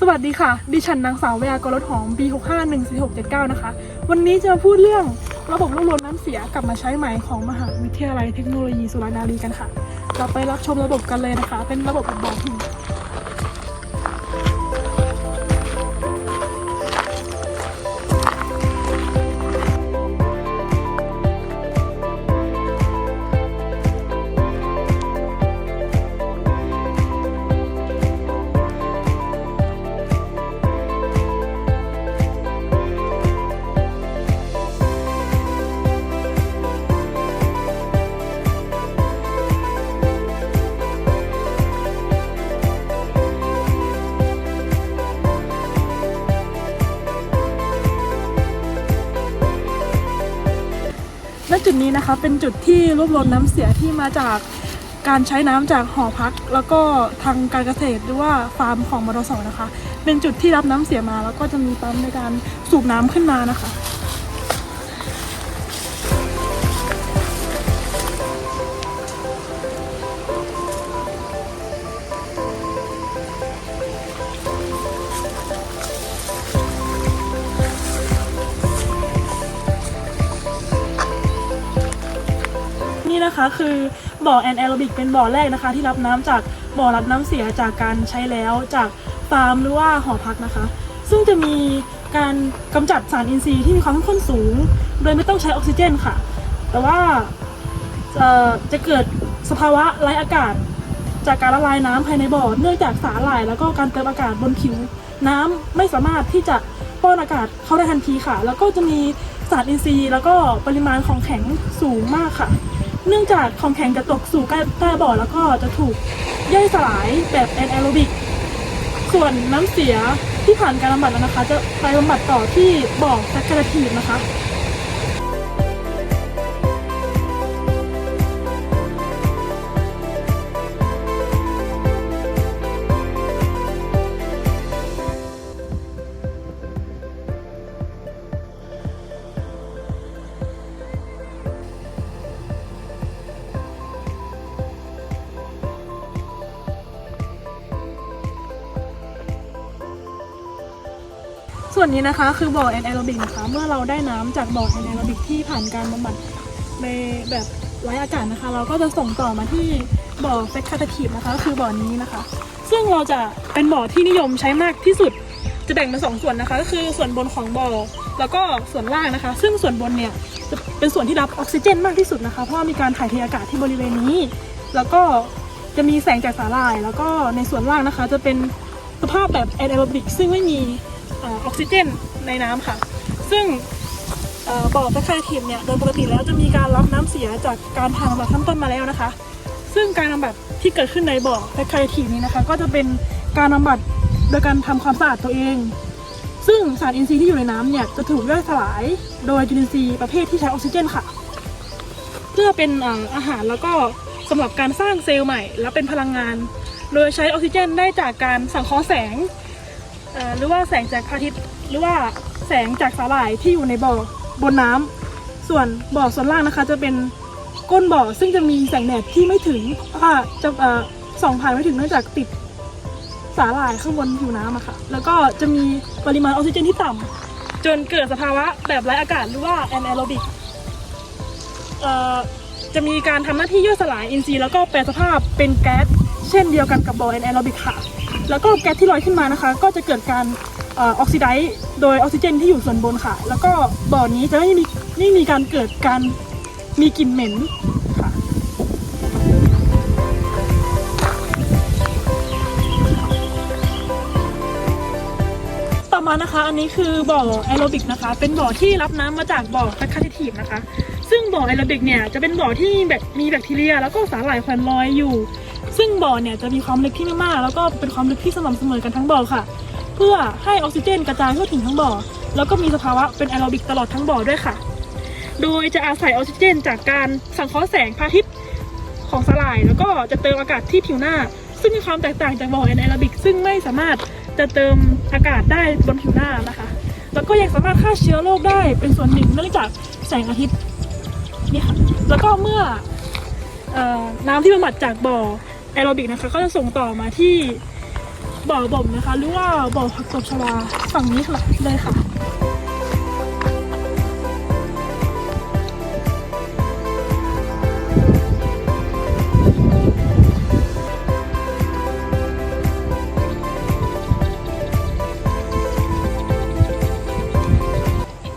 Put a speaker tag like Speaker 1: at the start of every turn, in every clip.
Speaker 1: สวัสดีค่ะ ดิฉันนางสาววยกรถหอม B651469 นะคะ วันนี้จะมาพูดเรื่องระบบรวบรวมน้ำเสียกลับมาใช้ใหม่ของมหาวิทยาลัยเทคโนโลยีสุรานารีกันค่ะ เราไปรับชมระบบกันเลยนะคะ เป็นระบบแบบบอก นี้นะคะ เป็นจุดที่รวบรวมน้ำเสียที่มาจากการใช้น้ำจากหอพัก แล้วก็ทางการเกษตรหรือว่าฟาร์มของมรสนะคะ เป็นจุดที่รับน้ำเสียมาแล้วก็จะมีปั๊มในการสูบน้ำขึ้นมานะคะ นะคะ คือบ่อแอนแอโรบิกเป็นบ่อแรกนะคะ ที่รับน้ำจากบ่อรับน้ำเสียจากการใช้แล้วจากฟาร์มหรือว่าหอพักนะคะ ซึ่งจะมีการกำจัดสารอินทรีย์ที่มีความเข้มข้นสูง โดยไม่ต้องใช้ออกซิเจนค่ะ แต่ว่าจะเกิดสภาวะไร้อากาศ จากการละลายน้ำภายในบ่อ เนื่องจากสาหร่าย แล้วก็การเติมอากาศบนผิวน้ำไม่สามารถที่จะป้อนอากาศเข้าได้ทันทีค่ะ แล้วก็จะมีสารอินทรีย์ แล้วก็ปริมาณของแข็งสูงมากค่ะ เนื่องจากของแข็งจะตกสู่ใกล้ใต้บ่อแล้วก็จะถูกย่อยสลายแบบแอนแอโรบิก ส่วนน้ำเสียที่ผ่านการบำบัดแล้วนะคะ จะไปบำบัดต่อที่บ่อแซคคาระถีนะคะ วนนี้นะคะคือบ่อแอนแอโรบิกนะคะเมื่อเราได้น้ำจากบ่อแอนแอโรบิกที่ผ่านการบำบัดในแบบไร้อากาศนะคะ เราก็จะส่งต่อมาที่บ่อเฟคคาตาคีฟนะคะก็คือบ่อนี้นะคะ ซึ่งเราจะเป็นบ่อที่นิยมใช้มากที่สุดจะแบ่งเป็นสองส่วนนะคะ ก็คือส่วนบนของบ่อแล้วก็ส่วนล่างนะคะ ซึ่งส่วนบนเนี่ยจะเป็นส่วนที่รับออกซิเจนมากที่สุดนะคะ เพราะมีการถ่ายเทอากาศที่บริเวณนี้ แล้วก็จะมีแสงจากสาหร่าย แล้วก็ในส่วนล่างนะคะ จะเป็นสภาพแบบแอนแอโรบิกซึ่งไม่มี ออกซิเจนในน้ำค่ะ ซึ่งเอ่อบ่อแฟคคาทีฟเนี่ยโดยปกติแล้วจะมีการรับน้ำเสียจากการทางบบขั้นต้นมาแล้วนะคะ ซึ่งการบำบัดที่เกิดขึ้นในบ่อแฟคคาทีฟนี้นะคะ ก็จะเป็นการบำบัดโดยการทำความสะอาดตัวเอง ซึ่งสารอินทรีย์ที่อยู่ในน้ำเนี่ยจะถูกย่อยสลายโดยจุลินทรีย์ประเภทที่ใช้ออกซิเจนค่ะ เพื่อเป็นอาหารแล้วก็สำหรับการสร้างเซลล์ใหม่ และเป็นพลังงาน โดยใช้ออกซิเจนได้จากการสังเคราะห์แสง หรือว่าแสงจากพระอาทิตย์หรือว่าแสงจากสาหร่ายที่อยู่ในบ่อบนน้ำส่วนบ่อส่วนล่างนะคะ จะเป็นก้นบ่อซึ่งจะมีแสงแดดที่ไม่ถึงอ่าจะส่องผ่านไม่ถึงเนื่องจากติดสาหร่ายข้างบนผิวน้ำอะค่ะ แล้วก็จะมีปริมาณออกซิเจนที่ต่ำจนเกิดสภาวะแบบไร้อากาศหรือว่าแอนแอโรบิกจะมีการทำหน้าที่ย่อยสลายอินทรีย์แล้วก็แปลสภาพเป็นแก๊สเช่นเดียวกันกับบ่อแอนแอโรบิกค่ะ แล้วก็แก๊สที่ลอยขึ้นมานะคะ ก็จะเกิดการออกซิไดซ์โดยออกซิเจนที่อยู่ส่วนบนค่ะ แล้วก็บ่อนี้จะไม่มีไม่มีการเกิดการมีกลิ่นเหม็นค่ะ ต่อมานะคะ อันนี้คือบ่อแอโรบิกนะคะ เป็นบ่อที่รับน้ำมาจากบ่อแฟคคาทีฟนะคะ ซึ่งบ่อแอโรบิกเนี่ยจะเป็นบ่อที่แบบมีแบคทีเรีย แล้วก็สาหร่ายแขวนลอยอยู่ ซึ่งบ่อเนี่ยจะมีความลึกที่ไม่มาก แล้วก็เป็นความลึกที่สม่ำเสมอกันทั้งบ่อค่ะ เพื่อให้ออกซิเจนกระจายทั่วถึงทั้งบ่อ แล้วก็มีสภาวะเป็นแอโรบิกตลอดทั้งบ่อด้วยค่ะ โดยจะอาศัยออกซิเจน จากการสังเคราะห์แสงพระอาทิตย์ของสาหร่าย แล้วก็จะเติมอากาศที่ผิวหน้า ซึ่งมีความแตกต่างจากบ่อแอนแอโรบิก ซึ่งไม่สามารถจะเติมอากาศได้บนผิวหน้านะคะ แล้วก็ยังสามารถฆ่าเชื้อโรคได้เป็นส่วนหนึ่งเนื่องจากแสงอาทิตย์นี่ค่ะแล้วก็เมื่อออน้ำที่บำบัดจากบ่อ แอโรบิกนะคะก็จะส่งต่อมาที่บ่อบ่มนะคะ หรือว่าบ่อผักตบชวาฝั่งนี้ค่ะเลยค่ะ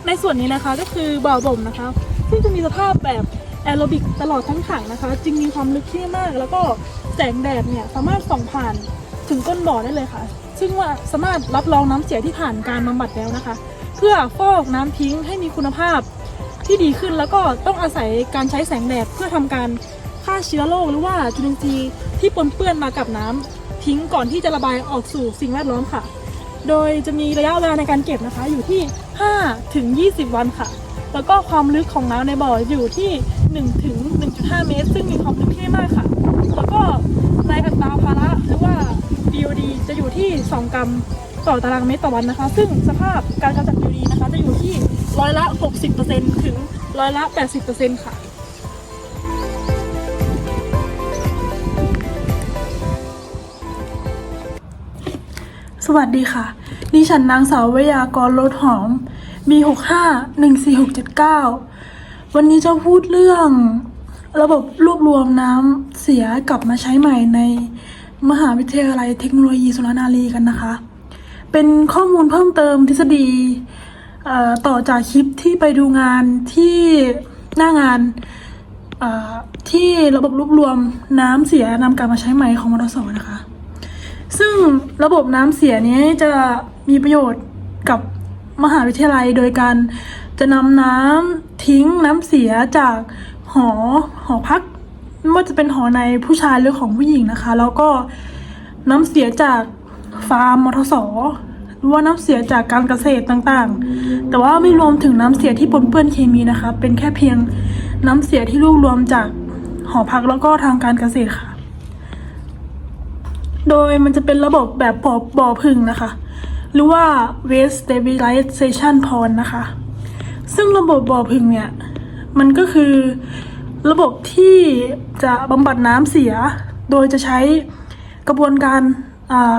Speaker 1: ในส่วนนี้นะคะก็คือบ่อบ่มนะคะ ซึ่งจะมีสภาพแบบ แอโรบิกตลอดทั้งถังนะคะ จึงมีความลึกที่มาก แล้วก็แสงแดดเนี่ยสามารถส่องผ่านถึงก้นบ่อได้เลยค่ะ ซึ่งว่าสามารถรับรองน้ำเสียที่ผ่านการบำบัดแล้วนะคะ เพื่อฟอกน้ำทิ้งให้มีคุณภาพที่ดีขึ้นแล้วก็ต้องอาศัยการใช้แสงแดดเพื่อทำการฆ่าเชื้อโรคหรือว่าจุลินทรีย์ที่ปนเปื้อนมากับน้ำทิ้งก่อนที่จะระบายออกสู่สิ่งแวดล้อมค่ะ โดยจะมีระยะเวลาในการเก็บนะคะอยู่ที่ 5 ถึง 20 วันค่ะ แล้วก็ความลึกของน้ำในบ่ออยู่ที่1ถึง1.5 เมตร ซึ่งมีความลึกที่มากค่ะ แล้วก็รายอัตราภาระหรือว่า BOD จะอยู่ที่ 2 กรัมต่อตารางเมตรต่อวันนะคะ ซึ่งสภาพการกำจัด BOD นะคะ จะอยู่ที่ร้อยละ 60%ถึงร้อยละ 80%ค่ะสวัสดีค่ะ ดิฉันนางสาววิยากรโลดหอม มีหกห้าหนึ่งสี่หกเจ็ดเก้าวันนี้จะพูดเรื่อง ระบบรวบรวมน้ำเสียกลับมาใช้ใหม่ในมหาวิทยาลัยเทคโนโลยีสุรนารีกันนะคะ เป็นข้อมูลเพิ่มเติมทฤษฎีต่อจากคลิปที่ไปดูงานที่หน้างานที่ระบบรวบรวมน้ำเสียนำกลับมาใช้ใหม่ของมทสนะคะ ซึ่งระบบน้ำเสียนี้จะมีประโยชน์กับ มหาวิทยาลัยโดยการจะนำน้ำทิ้งน้ำเสียจากหอหอพักไม่ว่าจะเป็นหอในผู้ชายหรือของผู้หญิงนะคะ แล้วก็น้ำเสียจากฟาร์มมทสหรือว่าน้ำเสียจากการเกษตรต่างๆ แต่ว่าไม่รวมถึงน้ำเสียที่ปนเปื้อนเคมีนะคะ เป็นแค่เพียงน้ำเสียที่รวบรวมจากหอพักแล้วก็ทางการเกษตรค่ะ โดยมันจะเป็นระบบแบบบ่อบ่อพึ่งนะคะ หรือว่า waste stabilization pond นะคะ ซึ่งระบบบ่อพึ่งเนี่ย มันก็คือระบบที่จะบำบัดน้ำเสีย โดยจะใช้กระบวนการา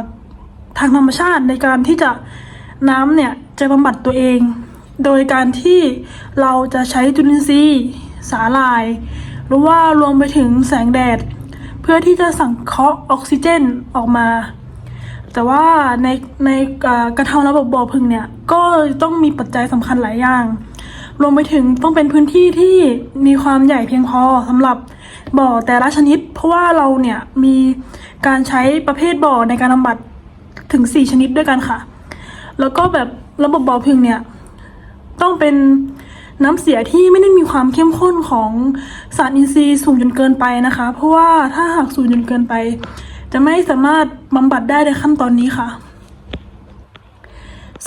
Speaker 1: ทางธรรมชาติในการที่จะน้ำเนี่ยจะบำบัดตัวเอง โดยการที่เราจะใช้จุลินทรีย์สาลาย หรือว่ารวมไปถึงแสงแดด เพื่อที่จะสังเคราะห์ออกซิเจนออกมา แต่ว่าในในการทำระบบบ่อพึ่งเนี่ยก็ต้องมีปัจจัยสำคัญหลายอย่าง รวมไปถึงต้องเป็นพื้นที่ที่มีความใหญ่เพียงพอสำหรับบ่อแต่ละชนิด เพราะว่าเราเนี่ยมีการใช้ประเภทบ่อในการบำบัดถึง 4 ชนิดด้วยกันค่ะ แล้วก็แบบระบบบ่อพึ่งเนี่ยต้องเป็นน้ำเสียที่ไม่ได้มีความเข้มข้นของสารอินทรีย์สูงจนเกินไปนะคะ เพราะว่าถ้าหากสูงจนเกินไป จะไม่สามารถบำบัดได้ในขั้นตอนนี้ค่ะ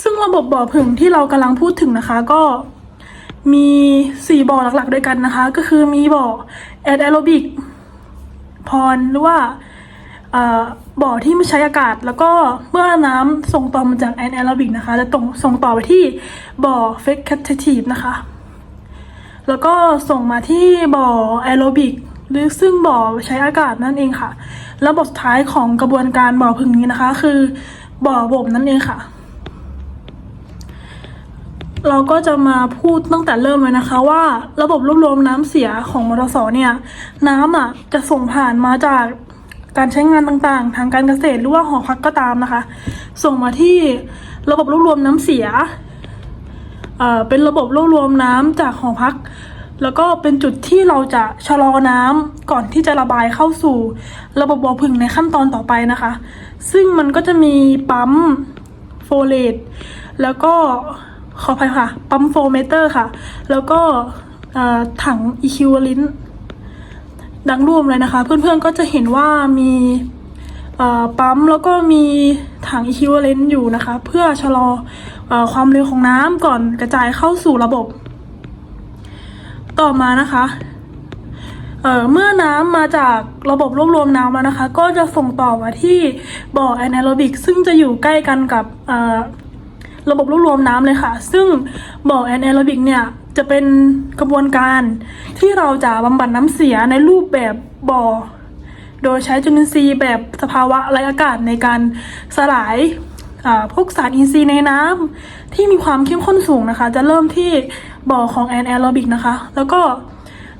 Speaker 1: ซึ่งระบบบ่อผึ่งที่เรากำลังพูดถึงนะคะ ก็มีสี่บ่อหลักๆ ด้วยกันนะคะ ก็คือมีบ่อแอดแอโรบิกพรหรือว่าบ่อที่ไม่ใช้อากาศ แล้วก็เมื่อน้ำส่งต่อมาจากแอนแอโรบิกนะคะจะตรงส่งต่อไปที่บ่อเฟก a t i ทีฟนะคะ แล้วก็ส่งมาที่บ่อแอโรบิก หรือซึ่งบ่อใช้อากาศนั่นเองค่ะแล้วบทสุดท้ายของกระบวนการบ่อพึ่งนี้นะคะ คือบ่อบ่มนั่นเองค่ะ เราก็จะมาพูดตั้งแต่เริ่มเลยนะคะ ว่าระบบรวบรวมน้ำเสียของมทสเนี่ย น้ำอะจะส่งผ่านมาจากการใช้งานต่างๆ ทางการเกษตรหรือว่าหอพักก็ตามนะคะ ส่งมาที่ระบบรวบรวมน้ำเสียเเป็นระบบรวบรวมน้ำจากหอพัก แล้วก็เป็นจุดที่เราจะชะลอน้ำก่อนที่จะระบายเข้าสู่ ระบบบ่อผึ่งในขั้นตอนต่อไปนะคะ ซึ่งมันก็จะมีปั๊มโฟเลตแล้วก็ขออภัยค่ะ ปั๊มโฟเมเตอร์ค่ะ แล้วก็ถังอีคิวลินดังรูปเลยนะคะ เพื่อนๆก็จะเห็นว่ามีปั๊มแล้วก็มีถัง equivalent อยู่นะคะ เพื่อชะลออความเร็วของน้ำก่อนกระจายเข้าสู่ระบบ ต่อมานะคะเอ่อเมื่อน้ำมาจากระบบรวบรวมน้ำแล้วนะคะ ก็จะส่งต่อมาที่บ่อแอนแอโรบิก ซึ่งจะอยู่ใกล้กันกับเอ่อระบบรวบรวมน้ำเลยค่ะ ซึ่งบ่อแอนแอโรบิกเนี่ยจะเป็นกระบวนการที่เราจะบำบัดน้ำเสียในรูปแบบบ่อ โดยใช้จุลินทรีย์แบบสภาวะไรอากาศในการสลายอ่าพวกสารอินทรีย์ในน้ำที่มีความเข้มข้นสูงนะคะ จะเริ่มที่ บ่อของแอนแอโรบิกนะคะ แล้วก็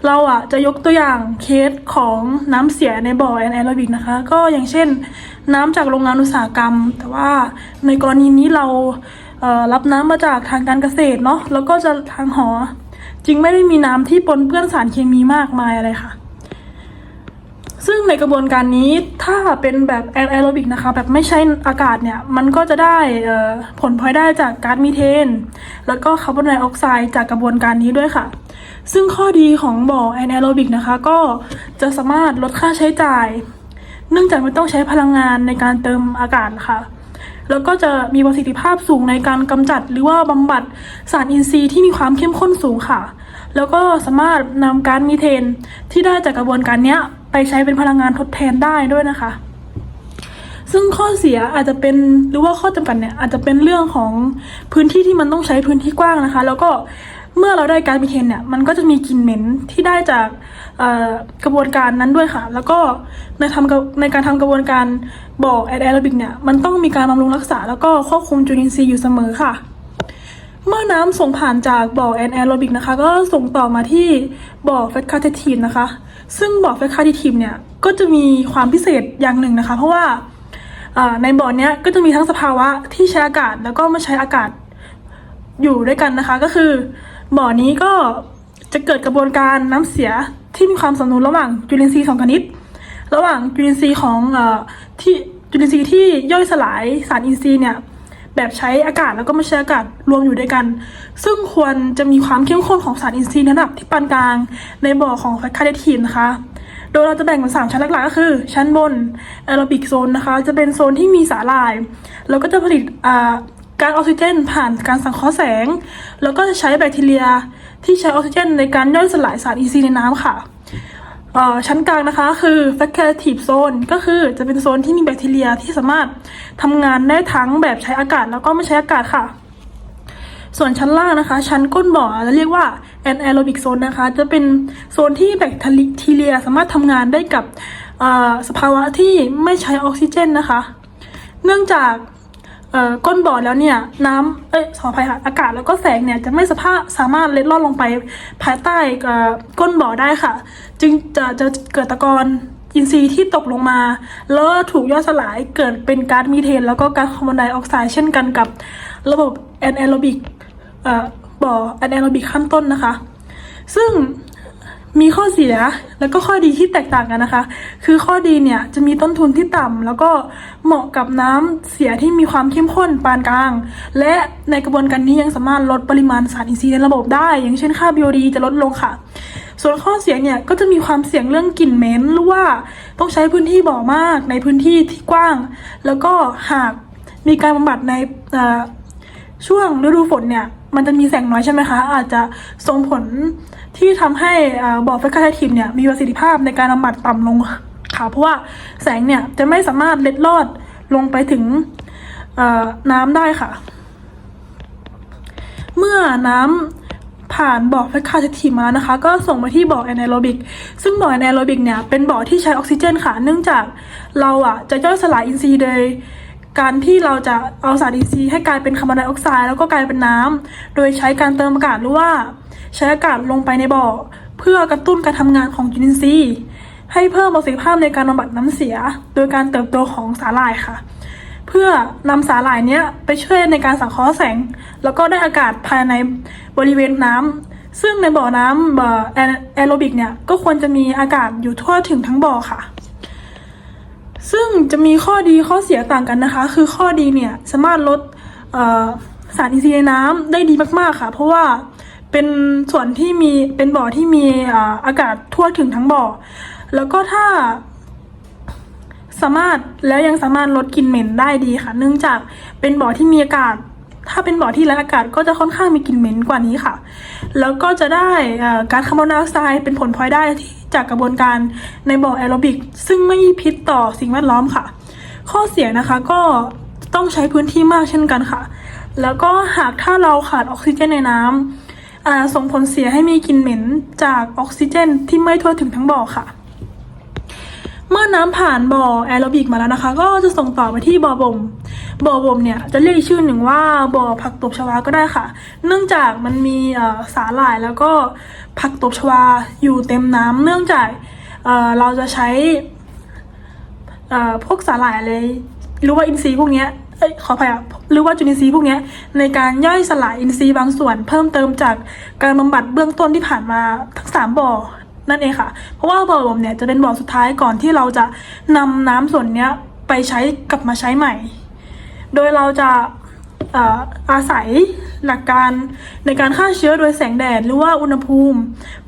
Speaker 1: เราอะจะยกตัวอย่างเคสของน้ำเสียในบ่อแอนแอโรบิกนะคะ ก็อย่างเช่น น้ำจากโรงงานอุตสาหกรรม แต่ว่าในกรณีนี้เราเอ่อรับน้ำมาจากทางการเกษตรเนาะแล้วก็จะทางหอ จึงไม่ได้มีน้ำที่ปนเปื้อนสารเคมีมากมายอะไรค่ะ ซึ่งในกระบวนการนี้ถ้าเป็นแบบแอนแอโรบิกนะคะแบบไม่ใช้อากาศเนี่ย มันก็จะได้ผลพลอยได้จากก๊าซมีเทน แล้วก็คาร์บอนไดออกไซด์จากกระบวนการนี้ด้วยค่ะ ซึ่งข้อดีของบ่อแอนแอโรบิกนะคะ ก็จะสามารถลดค่าใช้จ่าย เนื่องจากไม่ต้องใช้พลังงานในการเติมอากาศค่ะแล้วก็จะมีประสิทธิภาพสูงในการกำจัดหรือว่าบำบัดสารอินทรีย์ที่มีความเข้มข้นสูงค่ะ แล้วก็สามารถนำก๊าซมีเทนที่ได้จากกระบวนการเนี้ย ไปใช้เป็นพลังงานทดแทนได้ด้วยนะคะ ซึ่งข้อเสียอาจจะเป็นหรือว่าข้อจำกัดเนี่ยอาจจะเป็นเรื่องของพื้นที่ที่มันต้องใช้พื้นที่กว้างนะคะ แล้วก็เมื่อเราได้กาซมีเทนเนี่ยมันก็จะมีกลิ่นเหม็นที่ได้จากกระบวนการนั้นด้วยค่ะ แล้วก็ในทำในการทำกระบวนการบ่อแอดแอโรบิกเนี่ยมันต้องมีการบำรุงรักษา แล้วก็ควบคุมจุลินทรีย์อยู่เสมอค่ะ เมื่อน้ำส่งผ่านจากบ่อแอนแอโรบิกนะคะ ก็ส่งต่อมาที่บ่อเฟคคาเททีฟนะคะ ซึ่งบ่อเฟคคาเททีฟเนี่ยก็จะมีความพิเศษอย่างหนึ่งนะคะ เพราะว่าในบ่อเนี้ยก็จะมีทั้งสภาวะที่ใช้อากาศแล้วก็ไม่ใช้อากาศอยู่ด้วยกันนะคะ ก็คือบ่อนี้ก็จะเกิดกระบวนการน้ำเสียที่มีความสมดุลระหว่างจุลินทรีย์สองชนิด ระหว่างจุลินทรีย์ของอที่จุลินทรีย์ที่ย่อยสลายสารอินทรีย์เนี่ย แบบใช้อากาศแล้วก็ไม่ใช้อากาศรวมอยู่ด้วยกัน ซึ่งควรจะมีความเข้มข้นของสารอินทรีย์ในระดับที่ปานกลาง ในบ่อของแฟคคาเดทีนนะคะโดยเราจะแบ่งเป็นสามชั้นหลักๆก็คือ ชั้นบนแอโรบิกโซนนะคะ จะเป็นโซนที่มีสาหร่าย แล้วก็จะผลิตก๊าซออกซิเจน ผ่านการสังเคราะห์แสง แล้วก็จะใช้แบคทีเรียที่ใช้ออกซิเจนในการย่อยสลายสารอินทรีย์ในน้ำค่ะ ชั้นกลางนะคะคือ facultative zone ก็คือจะเป็นโซนที่มีแบคทีเรียที่สามารถทำงานได้ทั้งแบบใช้อากาศแล้วก็ไม่ใช้อากาศค่ะ ส่วนชั้นล่างนะคะ ชั้นก้นบ่อจะเรียกว่า anaerobic zone นะคะ จะเป็นโซนที่แบคทีเรียสามารถทำงานได้กับสภาวะที่ไม่ใช้ออกซิเจนนะคะ เนื่องจาก ก้นบ่อแล้วเนี่ยน้ำเอ้ยขออภัยค่ะอากาศแล้วก็แสงเนี่ยจะไม่สภาพสามารถเล็ดลอดลงไปภายใต้ก้นบ่อได้ค่ะ จึงจะจะเกิดตะกอนอินทรีย์ที่ตกลงมา แล้วถูกย่อยสลายเกิดเป็นก๊าซมีเทน แล้วก็ก๊าซคาร์บอนไดออกไซด์เช่นกันกับระบบแอนแอโรบิกบ่อแอนแอโรบิกขั้นต้นนะคะ ซึ่ง มีข้อเสียแล้วก็ข้อดีที่แตกต่างกันนะคะ คือข้อดีเนี่ยจะมีต้นทุนที่ต่ำแล้วก็เหมาะกับน้ำเสียที่มีความเข้มข้นปานกลาง และในกระบวนการนี้ยังสามารถลดปริมาณสารอินทรีย์ในระบบได้ อย่างเช่นค่า BOD จะลดลงค่ะ ส่วนข้อเสียเนี่ยก็จะมีความเสี่ยงเรื่องกลิ่นเหม็นหรือว่าต้องใช้พื้นที่บ่อมากในพื้นที่ที่กว้าง แล้วก็หากมีการบำบัดในช่วงฤดูฝนเนี่ยมันจะมีแสงน้อยใช่ไหมคะ อาจจะส่งผล ที่ทำให้อ่าบ่อเฟคคาไททีมเนี่ยมีประสิทธิภาพในการบำบัดต่ำลงค่ะเพราะว่าแสงเนี่ยจะไม่สามารถเล็ดลอดลงไปถึงน้ำได้ค่ะ เมื่อน้ำผ่านบ่อเฟคคาไททีมานะคะ ก็ส่งมาที่บ่อแอนแอโรบิก ซึ่งบ่อแอนแอโรบิกเนี่ยเป็นบ่อที่ใช้ออกซิเจนค่ะ เนื่องจากเราอะจะย่อยสลายอินทรีย์โดยการที่เราจะเอาสารอินทรีย์ให้กลายเป็นคาร์บอนไดออกไซด์แล้วก็กลายเป็นน้ำโดยใช้การเติมอากาศหรือว่า ใช้อากาศลงไปในบ่อ เพื่อกระตุ้นการทำงานของจุลินทรีย์ให้เพิ่มประสิทธิภาพในการบำบัดน้ำเสีย โดยการเติบโตของสาหร่ายค่ะ เพื่อนำสาหร่ายเนี้ยไปช่วยในการสังเคราะห์แสง แล้วก็ได้อากาศภายในบริเวณน้ำซึ่งในบ่อน้ำบ่อแอโรบิกเนี่ยก็ควรจะมีอากาศอยู่ทั่วถึงทั้งบ่อค่ะ ซึ่งจะมีข้อดีข้อเสียต่างกันนะคะ คือข้อดีเนี่ยสามารถลดสารอินทรีย์ในน้ำได้ดีมากๆค่ะ เพราะว่า เป็นส่วนที่มีเป็นบ่อที่มีอากาศทั่วถึงทั้งบ่อ แล้วก็ถ้าสามารถแล้วยังสามารถลดกลิ่นเหม็นได้ดีค่ะ เนื่องจากเป็นบ่อที่มีอากาศ ถ้าเป็นบ่อที่ไร้อากาศก็จะค่อนข้างมีกลิ่นเหม็นกว่านี้ค่ะ แล้วก็จะได้ก๊าซคาร์บอนไดออกไซด์เป็นผลพลอยได้ที่จากกระบวนการในบ่อแอโรบิก ซึ่งไม่พิษต่อสิ่งแวดล้อมค่ะ ข้อเสียนะคะก็ต้องใช้พื้นที่มากเช่นกันค่ะ แล้วก็หากถ้าเราขาดออกซิเจนในน้ำอ่า ส่งผลเสียให้มีกลิ่นเหม็นจากออกซิเจนที่ไม่ทั่วถึงทั้งบ่อค่ะ เมื่อน้ำผ่านบ่อแอโรบิกมาแล้วนะคะ ก็จะส่งต่อไปที่บ่อบ่มบ่อบ่มเนี่ยจะเรียกชื่อหนึ่งว่าบ่อผักตบชวาก็ได้ค่ะ เนื่องจากมันมีสาหร่ายแล้วก็ผักตบชวาอยู่เต็มน้ำเนื่องจากเเราจะใช้พวกสาหร่ายอะไรหรือว่าอินทรีย์พวกเนี้ยเอ้ยขออภัยอะหรือว่าจุลินทรีย์พวกนี้ในการย่อยสลายอินทรีย์บางส่วน เพิ่มเติมจากการบำบัดเบื้องต้นที่ผ่านมาทั้งสามบ่อนั่นเองค่ะ เพราะว่าบ่อบ่มเนี่ยจะเป็นบ่อสุดท้ายก่อนที่เราจะนำน้ำส่วนเนี้ยไปใช้กลับมาใช้ใหม่ โดยเราจะอาศัยหลักการในการฆ่าเชื้อโดยแสงแดดหรือว่าอุณหภูมิ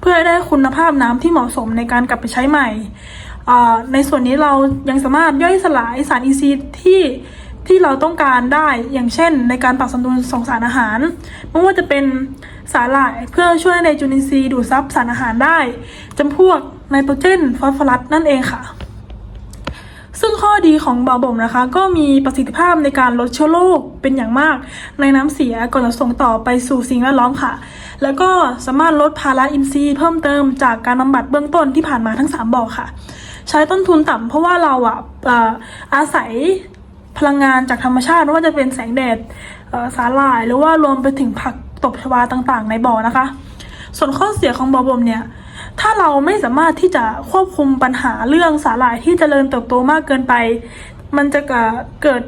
Speaker 1: เพื่อให้ได้คุณภาพน้ำที่เหมาะสมในการกลับไปใช้ใหม่ ในส่วนนี้เรายังสามารถย่อยสลายสารอินทรีย์ที่ ที่เราต้องการได้อย่างเช่น ในการปรับสมดุลของสารอาหารไม่ว่าจะเป็นสาหร่ายเพื่อช่วยในจุลินทรีย์ดูดซับสารอาหารได้จำพวกไนโตรเจนฟอสฟอรัสนั่นเองค่ะ ซึ่งข้อดีของบ่อบ่มนะคะ ก็มีประสิทธิภาพในการลดเชื้อโรคเป็นอย่างมาก ในน้ำเสียก่อนจะส่งต่อไปสู่สิ่งแวดล้อมค่ะ แล้วก็สามารถลดภาระอินทรีย์เพิ่มเติมจากการบำบัดเบื้องต้นที่ผ่านมาทั้ง 3บ่อค่ะ ใช้ต้นทุนต่ำเพราะว่าเราอะอาศัย พลังงานจากธรรมชาติไม่ว่าจะเป็นแสงแดดสาหร่าย หรือว่ารวมไปถึงผักตบชวาต่างๆ ในบ่อนะคะ ส่วนข้อเสียของบ่อบ่มเนี่ยถ้าเราไม่สามารถที่จะควบคุมปัญหาเรื่องสาหร่ายที่เจริญเติบโตมากเกินไป มันจะเกิด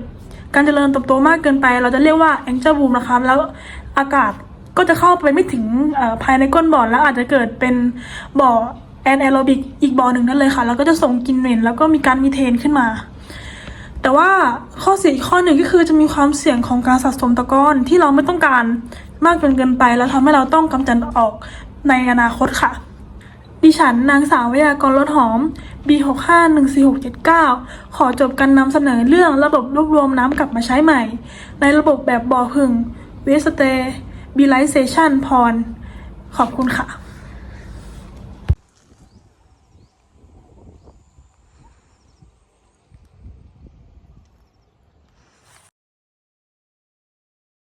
Speaker 1: การเจริญเติบโตมากเกินไป เราจะเรียกว่าแองเจิลบูมนะคะแล้วอากาศก็จะเข้าไปไม่ถึงภายในก้นบ่อแล้วอาจจะเกิดเป็นบ่อแอนแอโรบิกอีกบ่อหนึ่งนั่นเลยค่ะ แล้วก็จะส่งกลิ่นเหม็นแล้วก็มีการมีเทนขึ้นมา แต่ว่าข้อเสียอีกข้อหนึ่งก็คือจะมีความเสี่ยงของการสะสมตะกอนที่เราไม่ต้องการมากจนเกินไป แล้วทำให้เราต้องกำจัดออกในอนาคตค่ะ ดิฉันนางสาววิยากรรถหอม B651469 ขอจบการนำเสนอเรื่องระบบรวบรวมน้ำกลับมาใช้ใหม่ ในระบบแบบบ่อผึ่ง Waste Stabilization Pond ขอบคุณค่ะ